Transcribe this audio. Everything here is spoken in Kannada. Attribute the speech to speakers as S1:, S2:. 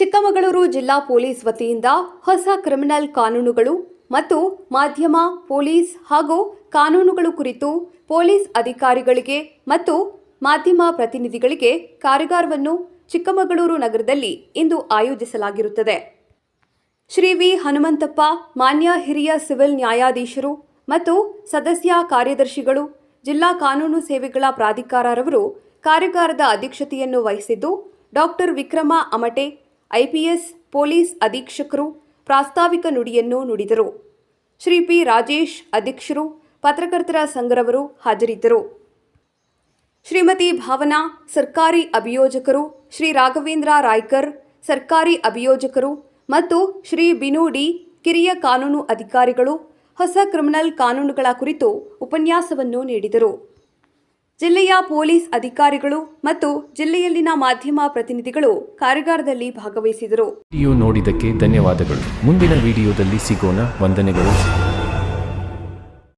S1: ಚಿಕ್ಕಮಗಳೂರು ಜಿಲ್ಲಾ ಪೊಲೀಸ್ ವತಿಯಿಂದ ಹೊಸ ಕ್ರಿಮಿನಲ್ ಕಾನೂನುಗಳು ಮತ್ತು ಮಾಧ್ಯಮ, ಪೊಲೀಸ್ ಹಾಗೂ ಕಾನೂನುಗಳು ಕುರಿತು ಪೊಲೀಸ್ ಅಧಿಕಾರಿಗಳಿಗೆ ಮತ್ತು ಮಾಧ್ಯಮ ಪ್ರತಿನಿಧಿಗಳಿಗೆ ಕಾರ್ಯಾಗಾರವನ್ನು ಚಿಕ್ಕಮಗಳೂರು ನಗರದಲ್ಲಿ ಇಂದು ಆಯೋಜಿಸಲಾಗಿರುತ್ತದೆ. ಶ್ರೀ ವಿ. ಹನುಮಂತಪ್ಪ, ಮಾನ್ಯ ಹಿರಿಯ ಸಿವಿಲ್ ನ್ಯಾಯಾಧೀಶರು ಮತ್ತು ಸದಸ್ಯ ಕಾರ್ಯದರ್ಶಿಗಳು, ಜಿಲ್ಲಾ ಕಾನೂನು ಸೇವೆಗಳ ಪ್ರಾಧಿಕಾರರವರು ಕಾರ್ಯಾಗಾರದ ಅಧ್ಯಕ್ಷತೆಯನ್ನು ವಹಿಸಿದ್ದು doctor Vikram Amate IPS police ಅಧೀಕ್ಷಕರು ಪ್ರಾಸ್ತಾವಿಕ ನುಡಿಯನ್ನು ನುಡಿದರು. ಶ್ರೀ ಪಿ ರಾಜೇಶ್ ಅಧ್ಯಕ್ಷರು, ಪತ್ರಕರ್ತರ ಸಂಘರವರು ಹಾಜರಿದ್ದರು. ಶ್ರೀಮತಿ ಭಾವನಾ, ಸರ್ಕಾರಿ ಅಭಿಯೋಜಕರು ಶ್ರೀ ರಾಘವೇಂದ್ರ ರಾಯ್ಕರ್, ಸರ್ಕಾರಿ ಅಭಿಯೋಜಕರು ಮತ್ತು ಶ್ರೀ ಬಿನೋಡಿ ಕಿರಿಯ ಕಾನೂನು ಅಧಿಕಾರಿಗಳು ಹೊಸ ಕ್ರಿಮಿನಲ್ ಕಾನೂನುಗಳ ಕುರಿತು ಉಪನ್ಯಾಸವನ್ನು ನೀಡಿದರು. ಜಿಲ್ಲೆಯ ಪೊಲೀಸ್ ಅಧಿಕಾರಿಗಳು ಮತ್ತು ಜಿಲ್ಲೆಯಲ್ಲಿನ ಮಾಧ್ಯಮ ಪ್ರತಿನಿಧಿಗಳು ಕಾರ್ಯಾಗಾರದಲ್ಲಿ ಭಾಗವಹಿಸಿದರು.
S2: ವಿಡಿಯೋ ನೋಡಿದ್ದಕ್ಕೆ ಧನ್ಯವಾದಗಳು. ಮುಂದಿನ ವಿಡಿಯೋದಲ್ಲಿ ಸಿಗೋಣ. ವಂದನೆಗಳು.